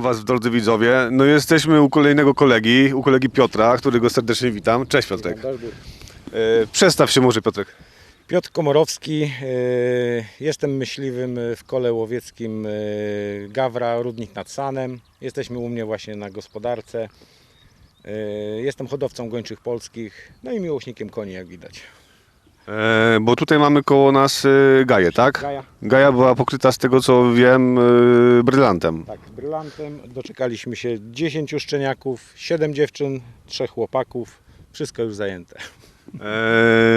Witam Was, drodzy widzowie. No jesteśmy u kolejnego kolegi, u kolegi Piotra, którego serdecznie witam. Cześć Piotrek. E, Przedstaw się może Piotrek. Piotr Komorowski, e, jestem myśliwym w kole łowieckim e, Gawra, Rudnik nad Sanem. Jesteśmy u mnie właśnie na gospodarce. E, Jestem hodowcą gończych polskich, no i miłośnikiem koni, jak widać. E, bo tutaj mamy koło nas e, Gaję, tak? Gaja. Gaja była pokryta z tego co wiem e, brylantem. Tak, z brylantem doczekaliśmy się 10 szczeniaków, 7 dziewczyn, 3 chłopaków. Wszystko już zajęte.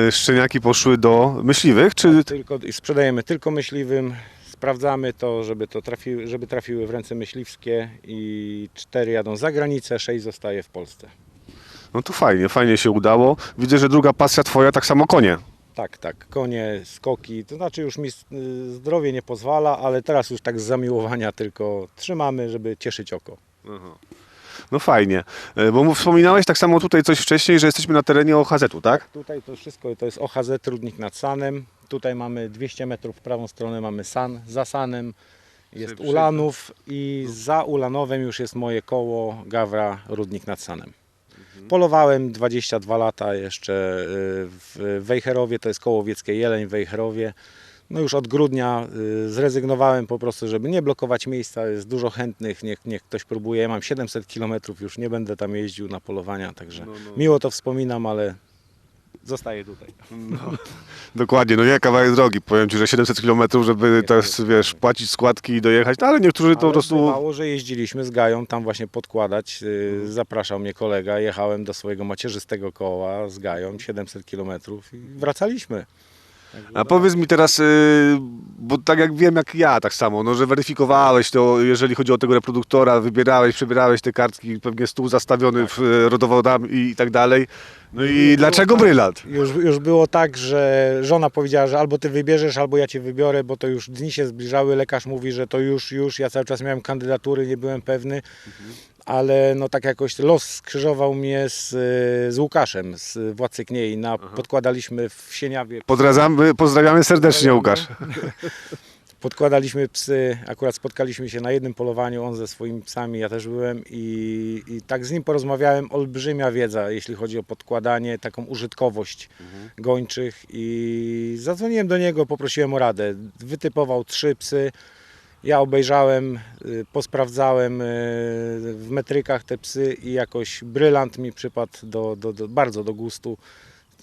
E, szczeniaki poszły do myśliwych, czy... Tylko, sprzedajemy tylko myśliwym. Sprawdzamy to, żeby, to trafiły, żeby trafiły w ręce myśliwskie i 4 jadą za granicę, 6 zostaje w Polsce. No to fajnie, fajnie się udało. Widzę, że druga pasja Twoja, tak samo konie. Tak, tak, konie, skoki, to znaczy już mi y, zdrowie nie pozwala, ale teraz już tak z zamiłowania tylko trzymamy, żeby cieszyć oko. No fajnie, E, bo wspominałeś tak samo tutaj coś wcześniej, że jesteśmy na terenie OHZ-u, tak? Tutaj to wszystko to jest OHZ Trudnik nad Sanem. Tutaj mamy 200 metrów w prawą stronę mamy San, za Sanem jest Ulanów i za Ulanowem już jest moje koło Gawra Rudnik nad Sanem. Polowałem 22 lata jeszcze y, w Wejherowie, to jest koło łowieckie Jeleń w Wejherowie. No już od grudnia y, zrezygnowałem po prostu, żeby nie blokować miejsca, jest dużo chętnych, niech, niech ktoś próbuje. Ja mam 700 km, już nie będę tam jeździł na polowania, także miło to wspominam, ale zostaję tutaj. Dokładnie, no nie kawałek drogi. Powiem Ci, że 700 km, żeby teraz, wiesz, płacić składki i dojechać, no ale niektórzy to po Ale prostu... bywało, że jeździliśmy z Gają tam właśnie podkładać. Yy, Zapraszał mnie kolega, jechałem do swojego macierzystego koła z Gają 700 km i wracaliśmy. A powiedz mi teraz, y, bo tak jak wiem, jak ja tak samo, no, że weryfikowałeś to, jeżeli chodzi o tego reproduktora, wybierałeś, przebierałeś te kartki, pewnie stół zastawiony w y, rodowodami i tak dalej. No i dlaczego brylant? Już, już było tak, że żona powiedziała, że albo ty wybierzesz, albo ja cię wybiorę, bo to już dni się zbliżały. Lekarz mówi, że to już, już. Ja cały czas miałem kandydatury, nie byłem pewny. Ale no tak jakoś los skrzyżował mnie z, z Łukaszem z Władcy Kniei. Na, podkładaliśmy w Sieniawie Pozdrawiamy, pozdrawiamy serdecznie, Łukasz. Podkładaliśmy psy, akurat spotkaliśmy się na jednym polowaniu, on ze swoimi psami, ja też byłem i, i tak z nim porozmawiałem, olbrzymia wiedza, jeśli chodzi o podkładanie, taką użytkowość gończych i zadzwoniłem do niego, poprosiłem o radę. Wytypował trzy psy, ja obejrzałem, y, posprawdzałem y, w metrykach te psy i jakoś brylant mi przypadł do, do, do, bardzo do gustu.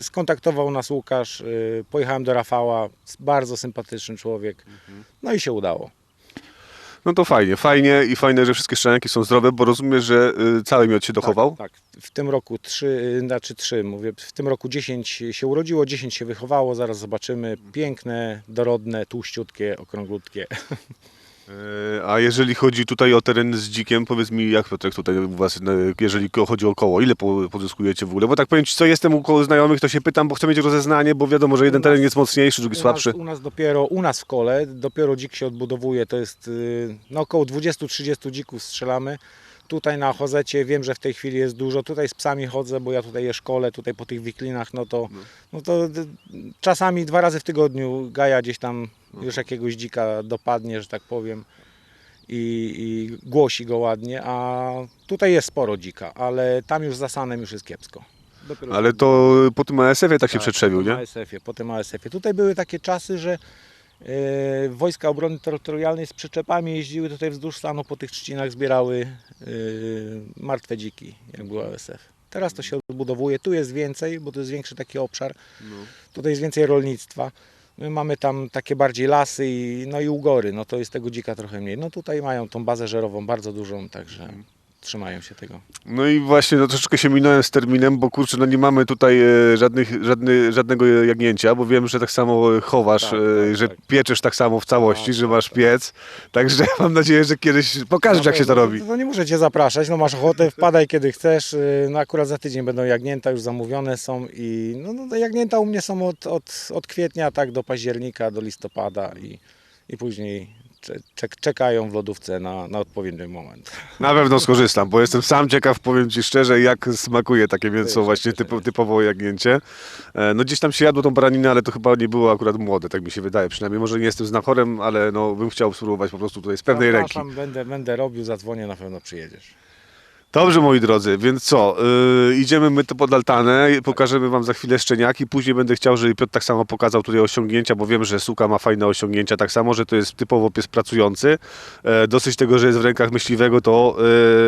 Skontaktował nas Łukasz, y, pojechałem do Rafała, bardzo sympatyczny człowiek, no i się udało. No to fajnie, fajnie i fajne, że wszystkie szczeniaki są zdrowe, bo rozumiem, że cały miod się dochował. Tak, tak. W tym roku trzy, znaczy trzy, mówię, w tym roku 10 się urodziło, 10 się wychowało, zaraz zobaczymy. Piękne, dorodne, tłuściutkie, okrąglutkie. E, A jeżeli chodzi tutaj o teren z dzikiem, powiedz mi, jak Piotrek tutaj u Was, jeżeli chodzi o koło, ile po- pozyskujecie w ogóle? Bo tak powiem Ci, co jestem u koło znajomych, to się pytam, bo chcę mieć rozeznanie, bo wiadomo, że jeden nas- teren jest mocniejszy, drugi U słabszy. nas, u nas dopiero, u nas w kole, dopiero dzik się odbudowuje, to jest y, no, około 20-30 dzików strzelamy. Tutaj na Chozecie wiem, że w tej chwili jest dużo. Tutaj z psami chodzę, bo ja tutaj je szkole, tutaj po tych wiklinach, no to, no to d- czasami dwa razy w tygodniu Gaja gdzieś tam już jakiegoś dzika dopadnie, że tak powiem. I, i głosi go ładnie, a tutaj jest sporo dzika, ale tam już za Sanem już jest kiepsko. Dopiero Ale to po tym ASF-ie tak się przetrzebił, po tym nie? ASF-ie, po tym ASF-ie. Tutaj były takie czasy, że e, wojska obrony terytorialnej z przyczepami jeździły tutaj wzdłuż stanu, po tych trzcinach zbierały e, martwe dziki, jak był ASF. Teraz to się odbudowuje, tu jest więcej, bo to jest większy taki obszar, tutaj jest więcej rolnictwa. My mamy tam takie bardziej lasy i, no i ugory, no to jest tego dzika trochę mniej. No tutaj mają tą bazę żerową bardzo dużą, także trzymają się tego. No i właśnie no, troszeczkę się minąłem z terminem, bo kurczę, no nie mamy tutaj e, żadnych, żadny, żadnego jagnięcia, bo wiem, że tak samo e, chowasz, Tak, e, tak, że tak. pieczesz tak samo w całości, Tak, że tak, masz tak. piec, także mam nadzieję, że kiedyś pokażesz, jak się to no, robi. To nie muszę Cię zapraszać, no masz ochotę, wpadaj kiedy chcesz. No akurat za tydzień będą jagnięta, już zamówione są i no, no jagnięta u mnie są od, od, od kwietnia tak do października, do listopada i, i później czekają w lodówce na, na odpowiedni moment. Na pewno skorzystam, bo jestem sam ciekaw, powiem Ci szczerze, jak smakuje takie mięso właśnie typo, typowo jagnięcie. E, No gdzieś tam się jadło tą baraninę, ale to chyba nie było akurat młode, tak mi się wydaje. Przynajmniej może nie jestem znachorem, ale no, bym chciał spróbować po prostu tutaj z pewnej ręki. Będę, będę robił, zadzwonię, na pewno przyjedziesz. Dobrze, moi drodzy, więc co? Yy, idziemy my to pod altanę, pokażemy Wam za chwilę szczeniaki. Później będę chciał, żeby Piotr tak samo pokazał tutaj osiągnięcia, bo wiem, że Suka ma fajne osiągnięcia. Tak samo, że to jest typowo pies pracujący. E, dosyć tego, że jest w rękach myśliwego, to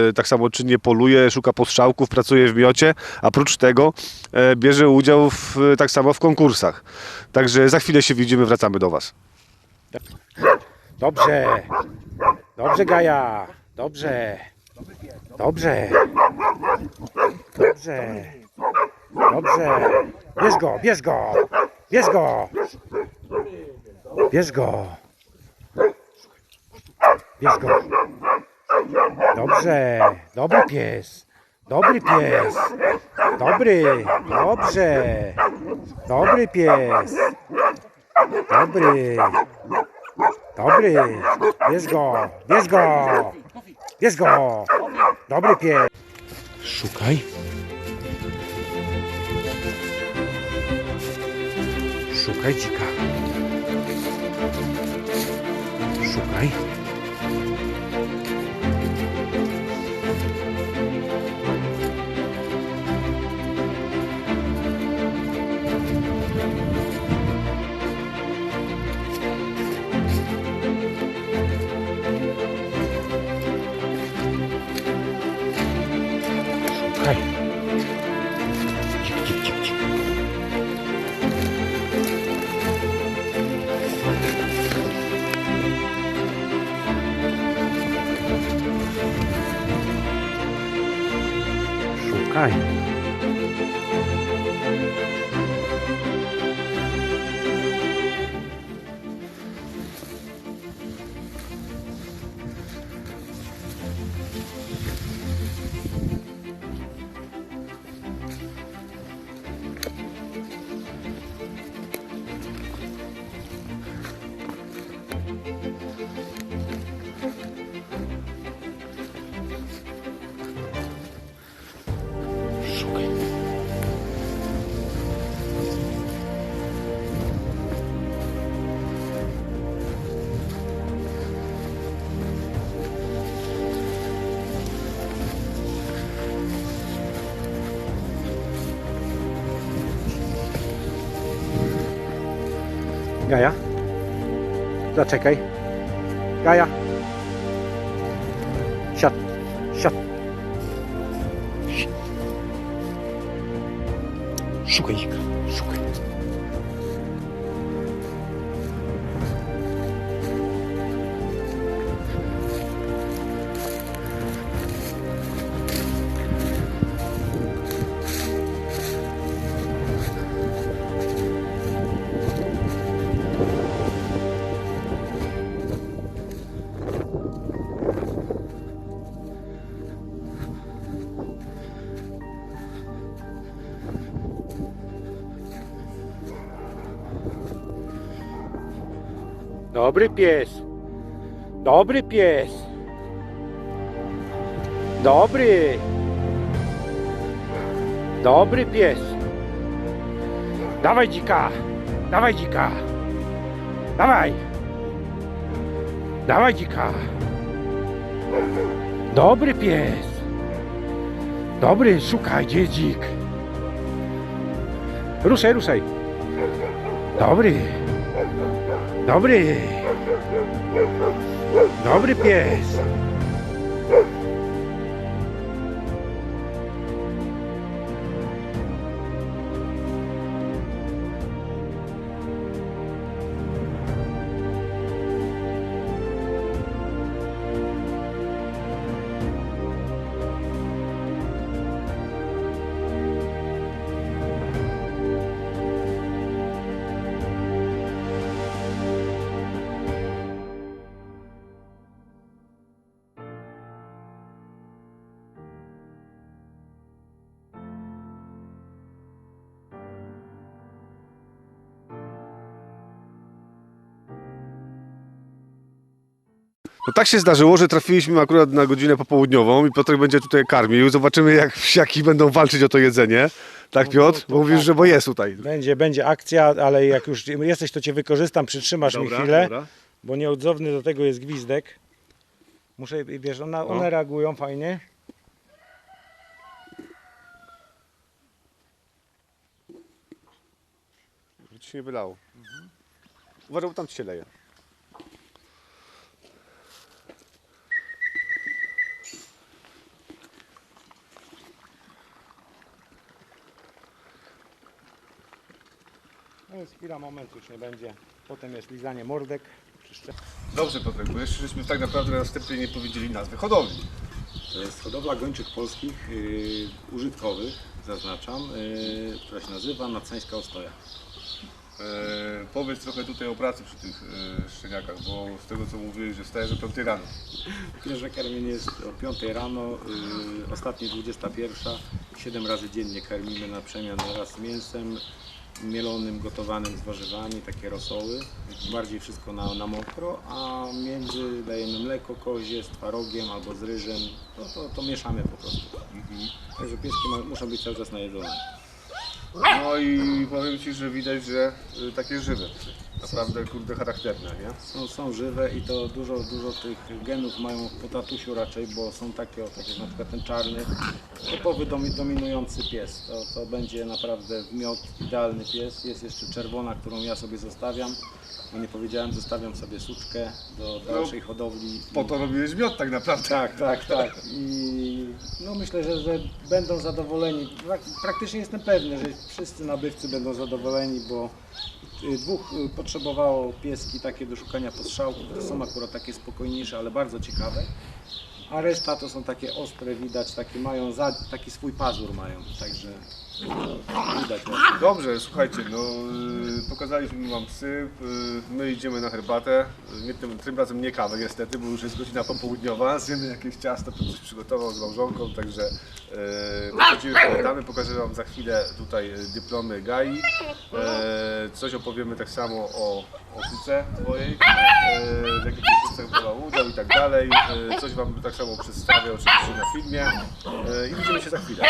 e, tak samo czynnie poluje, szuka postrzałków, pracuje w miocie. A prócz tego e, bierze udział w, tak samo w konkursach. Także za chwilę się widzimy, wracamy do Was. Dobrze, dobrze Gaja, dobrze, dobrze, dobrze, dobrze. Bierz go, bierz go, bierz go, bierz go, bierz go. Dobrze, dobry pies, dobry pies, dobry, dobrze, dobry pies, dobry. Dobry, bierz go, bierz go, bierz go. Dobry pies. Szukaj. Szukaj dzika. Szukaj. Zaczekaj. Gaja. Dobry pies. Dobry pies. Dobry. Dobry pies. Dawaj dzika. Dawaj dzika. Dawaj. Dawaj dzika. Dobry pies. Dobry, szukaj, gdzie dzik. Ruszaj, ruszaj. Dobry. Dobry. Dobry pies. No tak się zdarzyło, że trafiliśmy akurat na godzinę popołudniową i Piotrek będzie tutaj karmił. Zobaczymy jak psiaki będą walczyć o to jedzenie. Tak No, Piotr? Bo mówisz, tak. że bo jest tutaj. Będzie, będzie akcja, ale jak już jesteś, to cię wykorzystam, przytrzymasz mi chwilę, bo nieodzowny do tego jest gwizdek. Muszę, wiesz, ona, one reagują fajnie. Żeby ci się nie wylało. Uważaj, bo tam ci się leje. No jest chwila, moment, już nie będzie. Potem jest lizanie mordek. Przyszcze- Dobrze Piotrek, bo jeszcze żeśmy tak naprawdę na wstępie nie powiedzieli nazwy hodowli. To jest hodowla gończych polskich, yy, użytkowych, zaznaczam, yy, która się nazywa Naceńska Ostoja. E, powiedz trochę tutaj o pracy przy tych e, szczeniakach, bo z tego co mówiłeś, że wstajesz o 5 rano. Pierwsze karmienie jest o 5 rano, yy, ostatnie 21, 7 razy dziennie karmimy na przemian raz z mięsem mielonym, gotowanym z warzywami, takie rosoły, bardziej wszystko na, na mokro, a między dajemy mleko kozie z twarogiem albo z ryżem, to, to, to mieszamy po prostu. Także pieski ma, muszą być cały czas najedzone. No i powiem Ci, że widać, że y, takie żywe. Naprawdę kurde charakterne, nie? Są, są żywe i to dużo, dużo tych genów mają po tatusiu raczej, bo są takie, o, tak jak na przykład ten czarny, typowy domi, dominujący pies. To, to będzie naprawdę w miot idealny pies. Jest jeszcze czerwona, którą ja sobie zostawiam. Bo nie powiedziałem, zostawiam sobie suczkę do dalszej hodowli. Po to robiłeś miot tak naprawdę. Tak, tak, tak. I no myślę, że, że będą zadowoleni. Prak- Praktycznie jestem pewny, że wszyscy nabywcy będą zadowoleni, bo dwóch y, potrzebowało pieski takie do szukania postrzałku, które są akurat takie spokojniejsze, ale bardzo ciekawe. A reszta to są takie ostre, widać, takie mają taki swój pazur mają, także. Dobrze, słuchajcie, no y, pokazaliśmy Wam psy, y, my idziemy na herbatę, Y, nie, tym, tym razem nie kawę niestety, bo już jest godzina popołudniowa, zjemy jakieś ciasto, to coś przygotował z małżonką, także y, pochodzimy, pokażę Wam za chwilę tutaj dyplomy GAI, coś opowiemy tak samo o, o suce Twojej, y, w jakich kursach brała udział i tak dalej, coś Wam tak samo przedstawię oczywiście na filmie i widzimy się za chwilę.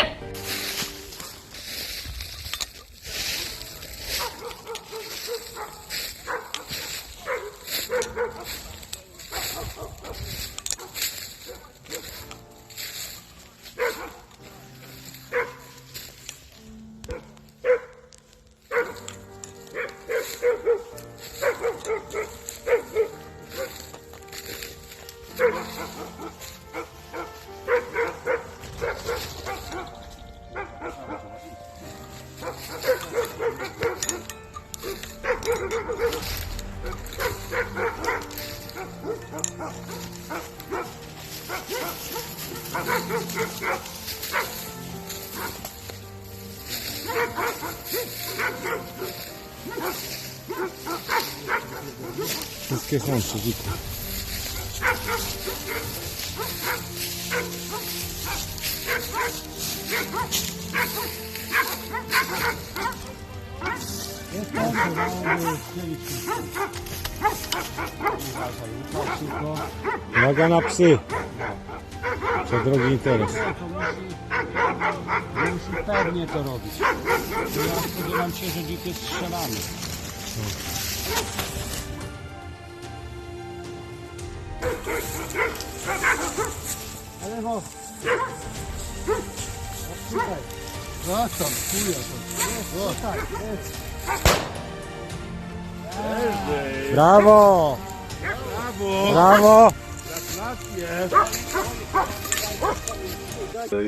Wszystkie są przywite. Uwaga na psy. To drogi interes. Musi pewnie to robić. Ja spodziewam się, że dzikie strzelamy. Ale No tam, chuja to. O, tak, jest. Brawo! Brawo!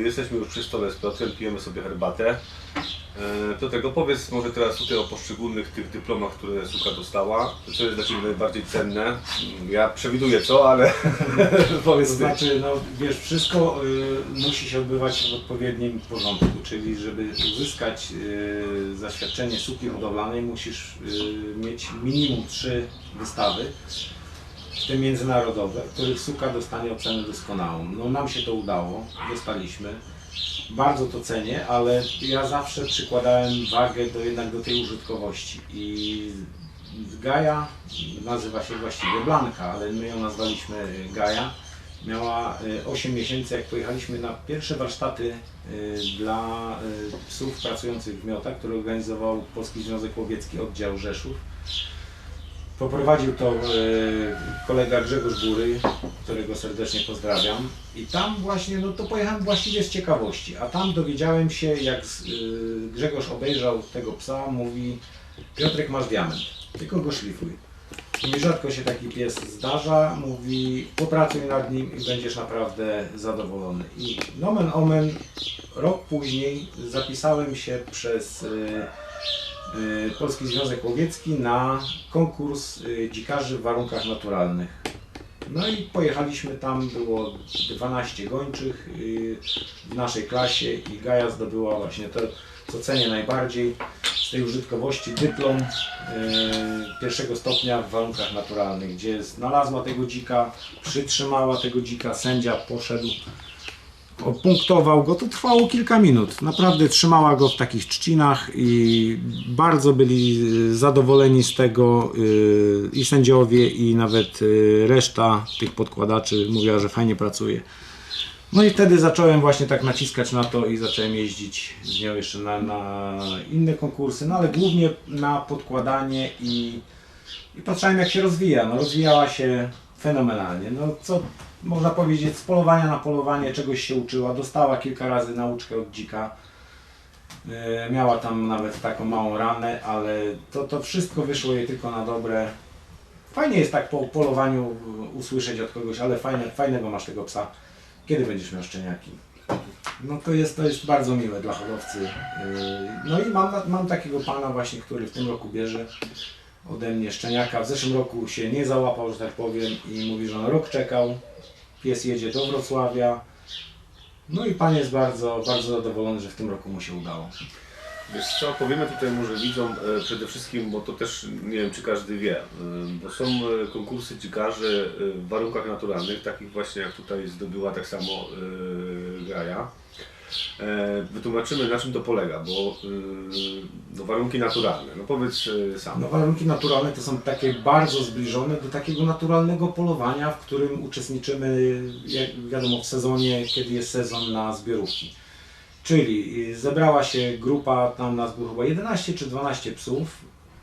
Jesteśmy już przy stole z Piotrem, pijemy sobie herbatę. E, Do tego powiedz może teraz tutaj o poszczególnych tych dyplomach, które Suka dostała. Co jest dla Ciebie najbardziej cenne? Ja przewiduję co, ale powiedz To znaczy, no wiesz, wszystko y, musi się odbywać w odpowiednim porządku, czyli żeby uzyskać y, zaświadczenie suki hodowlanej musisz y, mieć minimum trzy wystawy, w tym międzynarodowe, w których suka dostanie ocenę doskonałą. No nam się to udało, dostaliśmy. Bardzo to cenię, ale ja zawsze przykładałem wagę do, jednak do tej użytkowości i Gaja nazywa się właściwie Blanka, ale my ją nazwaliśmy Gaja. Miała y, 8 miesięcy, jak pojechaliśmy na pierwsze warsztaty y, dla psów pracujących w miotach, które organizował Polski Związek Łowiecki Oddział Rzeszów. Poprowadził to e, kolega Grzegorz Bury, którego serdecznie pozdrawiam. I tam właśnie, no to pojechałem właściwie z ciekawości. A tam dowiedziałem się, jak z, e, Grzegorz obejrzał tego psa, mówi Piotrek masz diament, tylko go szlifuj. Mówi, rzadko się taki pies zdarza, mówi popracuj nad nim i będziesz naprawdę zadowolony. I nomen omen, rok później zapisałem się przez e, Polski Związek Łowiecki na konkurs y, dzikarzy w warunkach naturalnych. No i pojechaliśmy tam, było 12 gończych y, w naszej klasie i Gaja zdobyła właśnie to, co cenię najbardziej z tej użytkowości, dyplom y, pierwszego stopnia w warunkach naturalnych, gdzie znalazła tego dzika, przytrzymała tego dzika, sędzia poszedł Punktował go, to trwało kilka minut. Naprawdę trzymała go w takich trzcinach i bardzo byli y, zadowoleni z tego y, i sędziowie, i nawet y, reszta tych podkładaczy mówiła, że fajnie pracuje. No i wtedy zacząłem właśnie tak naciskać na to i zacząłem jeździć z nią jeszcze na, na inne konkursy, no ale głównie na podkładanie i, i patrzyłem jak się rozwija. No rozwijała się fenomenalnie. No co można powiedzieć, z polowania na polowanie czegoś się uczyła, dostała kilka razy nauczkę od dzika. E, Miała tam nawet taką małą ranę, ale to, to wszystko wyszło jej tylko na dobre. Fajnie jest tak po polowaniu usłyszeć od kogoś, ale fajne, fajnego masz tego psa. Kiedy będziesz miał szczeniaki? No to jest, to jest bardzo miłe dla hodowcy. E, No i mam, mam takiego pana właśnie, który w tym roku bierze ode mnie szczeniaka. W zeszłym roku się nie załapał, że tak powiem i mówi, że on rok czekał. Pies jedzie do Wrocławia. No i pan jest bardzo, bardzo zadowolony, że w tym roku mu się udało. Wiesz co, powiemy tutaj może widzom e, przede wszystkim, bo to też nie wiem czy każdy wie, e, bo są e, konkursy dzikarzy w warunkach naturalnych, takich właśnie jak tutaj zdobyła tak samo Gaja. E, wytłumaczymy na czym to polega, bo e, no, warunki naturalne, no powiedz e, sam. No warunki naturalne to są takie bardzo zbliżone do takiego naturalnego polowania, w którym uczestniczymy, jak wiadomo, w sezonie, kiedy jest sezon na zbiorówki. Czyli y, zebrała się grupa, tam nas było chyba 11 czy 12 psów,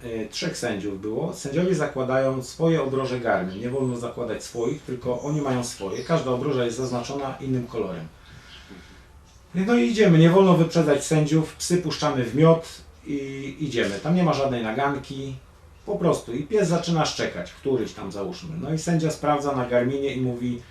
y, trzech sędziów było. Sędziowie zakładają swoje obroże garmy. Nie wolno zakładać swoich, tylko oni mają swoje. Każda obroża jest zaznaczona innym kolorem. No i idziemy, nie wolno wyprzedzać sędziów, psy puszczamy w miot i idziemy. Tam nie ma żadnej naganki, po prostu. I pies zaczyna szczekać, któryś tam załóżmy. No i sędzia sprawdza na garminie i mówi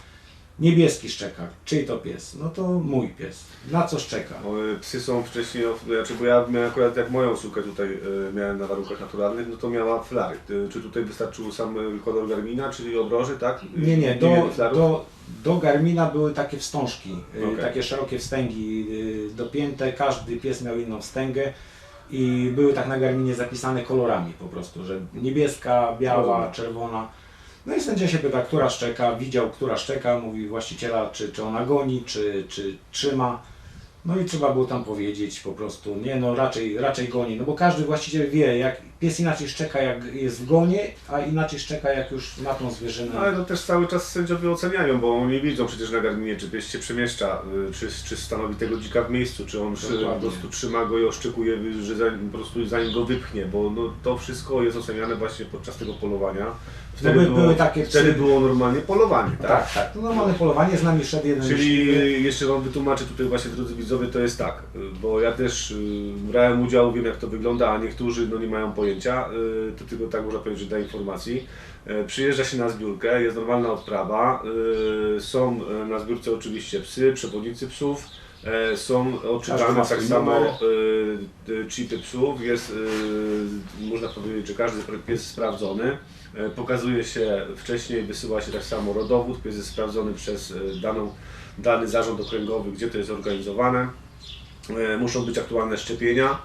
niebieski szczeka, czyj to pies? No to mój pies. Na co szczeka? Bo, e, Psy są wcześniej, of- znaczy bo ja miałem akurat jak moją sukę tutaj e, miałem na warunkach naturalnych, no to miała flary. E, Czy tutaj wystarczył sam e, kolor Garmina, czyli obroży, tak? Nie, nie, do, mieli flarów? do, do Garmina były takie wstążki, y, Okej. takie szerokie wstęgi y, dopięte, każdy pies miał inną wstęgę i były tak na Garminie zapisane kolorami po prostu, że niebieska, biała, Rozumiem. czerwona. No i sędzia się pyta, która szczeka, widział, która szczeka, mówi właściciela, czy, czy ona goni, czy, czy trzyma. No i trzeba było tam powiedzieć po prostu, nie no raczej, raczej goni, no bo każdy właściciel wie, jak pies inaczej szczeka jak jest w gonie, a inaczej szczeka jak już ma tą zwierzynę. No ale to też cały czas sędziowie oceniają, bo oni widzą przecież na Garminie, czy pies się przemieszcza, y, czy, czy stanowi tego dzika w miejscu, czy on Dokładnie. po prostu trzyma go i oszczekuje, że zanim, po prostu zanim go wypchnie, bo no, to wszystko jest oceniane właśnie podczas tego polowania. Wtedy, by- było, były takie wtedy było normalnie polowanie, tak? Tak, tak. To normalne polowanie, z nami szedł jeden Czyli myśliwy. jeszcze Wam wytłumaczę tutaj właśnie drodzy widzowie, to jest tak, y, bo ja też y, brałem udział, wiem jak to wygląda, a niektórzy no, nie mają pojęcia, y, to tylko tak można powiedzieć, że dla informacji. Y, Przyjeżdża się na zbiórkę, jest normalna odprawa, y, są na zbiórce oczywiście psy, przewodnicy psów, są odczytane tak samo chipy psów, jest, można powiedzieć, że każdy jest sprawdzony. Pokazuje się wcześniej, wysyła się tak samo rodowód, pies jest sprawdzony przez daną, dany zarząd okręgowy, gdzie to jest organizowane. Muszą być aktualne szczepienia.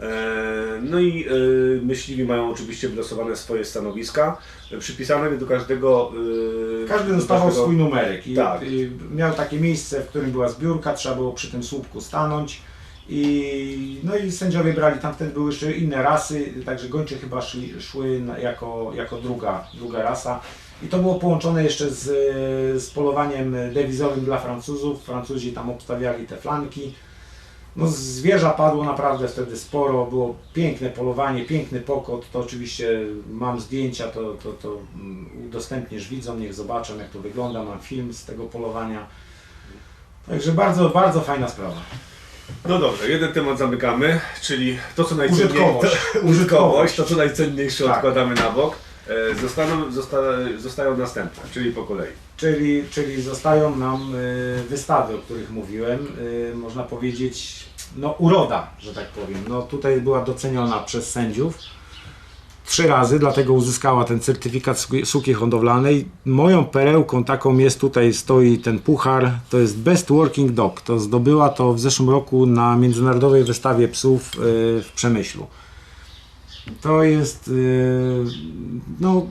E, No i e, myśliwi mają oczywiście wylosowane swoje stanowiska, e, przypisane do każdego. Każdy do dostawał każdego- swój numerek i Tak. i miał takie miejsce, w którym była zbiórka, trzeba było przy tym słupku stanąć I, no i sędziowie brali, tam wtedy były jeszcze inne rasy, także gończe chyba szli, szły jako, jako druga, druga rasa. I to było połączone jeszcze z, z polowaniem dewizowym dla Francuzów. Francuzi tam obstawiali te flanki. No zwierza padło naprawdę wtedy sporo, było piękne polowanie, piękny pokot, to oczywiście mam zdjęcia, to, to, to mm, udostępnisz widzom, niech zobaczą jak to wygląda, mam film z tego polowania. Także bardzo, bardzo fajna sprawa. No dobrze, jeden temat zamykamy, czyli to co najcenniejsze. Użytkowość. To, użytkowość, to co najcenniejsze Tak. odkładamy na bok. E, Zostaną, zosta, zostają następne, czyli po kolei. Czyli, czyli zostają nam y, wystawy, o których mówiłem, y, można powiedzieć, no uroda, że tak powiem. No tutaj była doceniona przez sędziów trzy razy, dlatego uzyskała ten certyfikat suki- hodowlanej. Moją perełką taką jest tutaj, stoi ten puchar, to jest Best Working Dog. To zdobyła to w zeszłym roku na Międzynarodowej Wystawie Psów w Przemyślu. To jest, y, no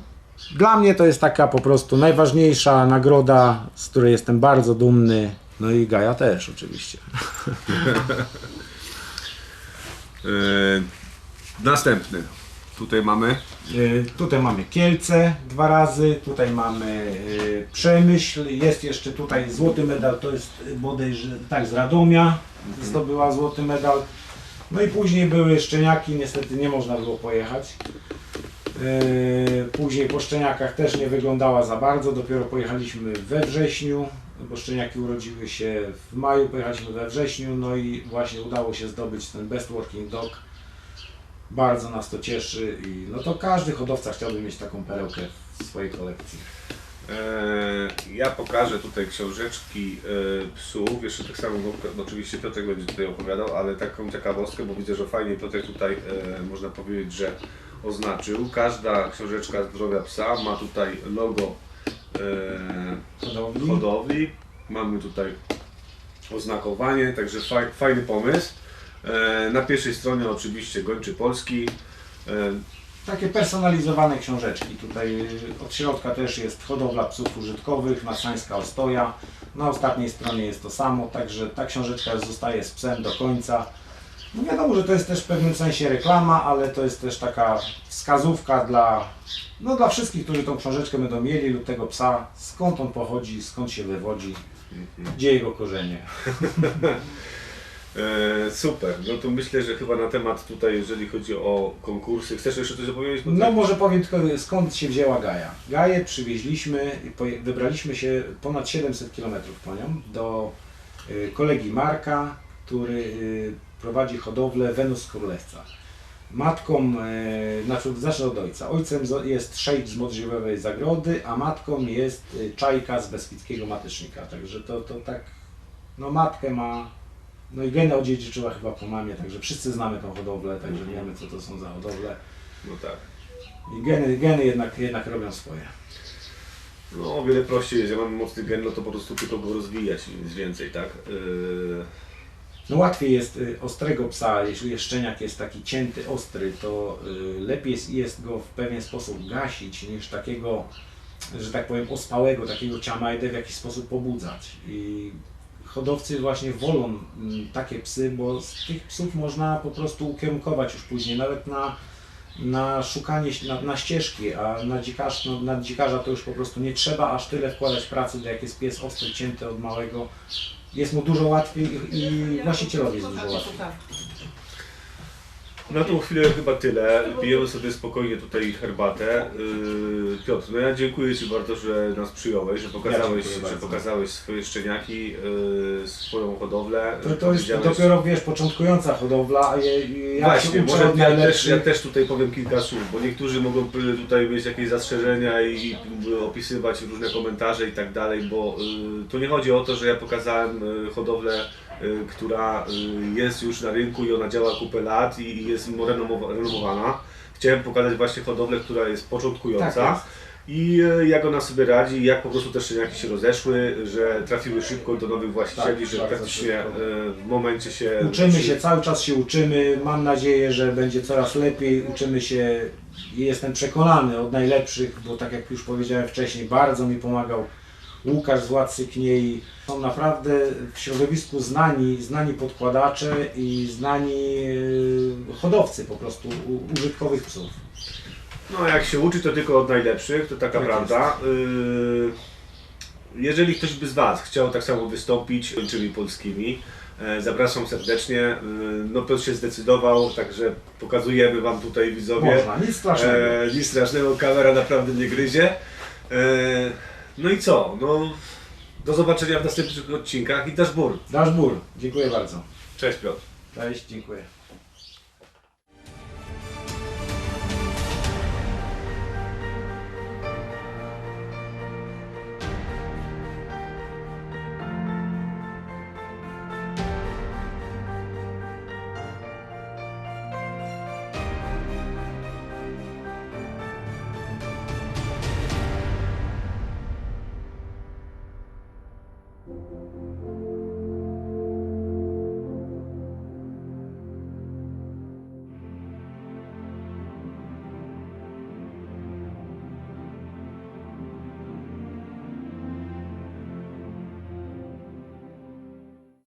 dla mnie to jest taka po prostu najważniejsza nagroda, z której jestem bardzo dumny. No i Gaja też oczywiście. E, Następny. Tutaj mamy. Y, Tutaj mamy Kielce dwa razy, tutaj mamy y, Przemyśl, jest jeszcze tutaj złoty medal, to jest bodajże tak z Radomia zdobyła złoty medal. No i później były Szczeniaki, niestety nie można było pojechać. Y, Później po Szczeniakach też nie wyglądała za bardzo, dopiero pojechaliśmy we wrześniu, bo Szczeniaki urodziły się w maju, pojechaliśmy we wrześniu, no i właśnie udało się zdobyć ten Best Working Dog. Bardzo nas to cieszy i no to każdy hodowca chciałby mieć taką perełkę w swojej kolekcji. E, Ja pokażę tutaj książeczki e, psów. Jeszcze tak samo, no, oczywiście Piotrek będzie tutaj opowiadał, ale taką ciekawostkę, bo widzę, że fajnie Piotrek tutaj e, można powiedzieć, że oznaczył. Każda książeczka zdrowia psa ma tutaj logo Hodowli. hodowli. Mamy tutaj oznakowanie, także faj, fajny pomysł. Na pierwszej stronie oczywiście Gończy Polski. Takie personalizowane książeczki. Tutaj y, od środka też jest hodowla psów użytkowych, Massańska Ostoja. Na ostatniej stronie jest to samo, także ta książeczka zostaje z psem do końca. No wiadomo, że to jest też w pewnym sensie reklama, ale to jest też taka wskazówka dla, no dla wszystkich, którzy tą książeczkę będą mieli lub tego psa, skąd on pochodzi, skąd się wywodzi, gdzie jego korzenie. E, super, no to myślę, że chyba na temat tutaj, jeżeli chodzi o konkursy, chcesz jeszcze coś opowiedzieć? Bo No tak- może powiem tylko skąd się wzięła Gaja. Gaję przywieźliśmy, i poje- wybraliśmy się ponad 700 km po nią do y, kolegi Marka, który y, prowadzi hodowlę Wenus Królewca. Matką, y, znaczy zacznę od ojca. Ojcem zo- jest szejk z Modrzewiowej Zagrody, a matką jest y, czajka z Beskidzkiego Matycznika. Także to, to tak, no matkę ma, no i genę odziedziczyła chyba po mamie, także wszyscy znamy tą hodowlę, także wiemy co to są za hodowle. No tak. I geny, geny jednak, jednak robią swoje. No o wiele prościej jest, ja mam mocny gen, no to po prostu tylko go rozwijać, nic więcej, tak? Yy, No łatwiej jest y, ostrego psa, jeśli szczeniak jest taki cięty, ostry, to y, lepiej jest, jest go w pewien sposób gasić niż takiego, że tak powiem, ospałego, takiego ciamajdę w jakiś sposób pobudzać. I hodowcy właśnie wolą mm, takie psy, bo z tych psów można po prostu ukierunkować już później, nawet na, na szukanie, na, na ścieżki, a na, dzikarz, no, na dzikarza to już po prostu nie trzeba aż tyle wkładać pracy, jak jest pies ostry, cięty od małego. Jest mu dużo łatwiej i i właścicielowi jest dużo łatwiej. Na tą chwilę chyba tyle. Pijemy sobie spokojnie tutaj herbatę. Yy, Piotr, no ja dziękuję Ci bardzo, że nas przyjąłeś, że pokazałeś, dziękuję że bardzo. pokazałeś swoje szczeniaki, yy, swoją hodowlę. To, to jest powiedziałeś- dopiero, wiesz, początkująca hodowla, a ja, ja Właśnie, się uczę może od ja też, najlepszych. ja też tutaj powiem kilka słów, bo niektórzy mogą y, tutaj mieć jakieś zastrzeżenia i y, opisywać różne komentarze i tak dalej, bo y, tu nie chodzi o to, że ja pokazałem y, hodowlę, która y, jest już na rynku i ona działa kupę lat i, jest renomowa- renomowana. Chciałem pokazać właśnie hodowlę, która jest początkująca. Tak I e, jak ona sobie radzi, jak po prostu te szczeniaki się rozeszły, że trafiły szybko do nowych właścicieli, Tak, że bardzo praktycznie szybko. e, w momencie się... Uczymy się, cały czas się uczymy. Mam nadzieję, że będzie coraz lepiej. Uczymy się i jestem przekonany od najlepszych, bo tak jak już powiedziałem wcześniej, bardzo mi pomagał Łukasz z Władcy Kniei. Są naprawdę w środowisku znani, znani podkładacze i znani e, hodowcy po prostu użytkowych psów. No jak się uczy, to tylko od najlepszych, to taka Tak prawda. Yy, Jeżeli ktoś by z Was chciał tak samo wystąpić kończymi polskimi, e, zapraszam serdecznie. No Piotr się zdecydował, także pokazujemy Wam tutaj widzowie. Można, nic strasznego. E, nic strasznego, kamera naprawdę nie gryzie. E, no i co? No, do zobaczenia w następnych odcinkach i dasz bur. Dasz bór. Dziękuję bardzo. Cześć Piotr. Cześć, dziękuję.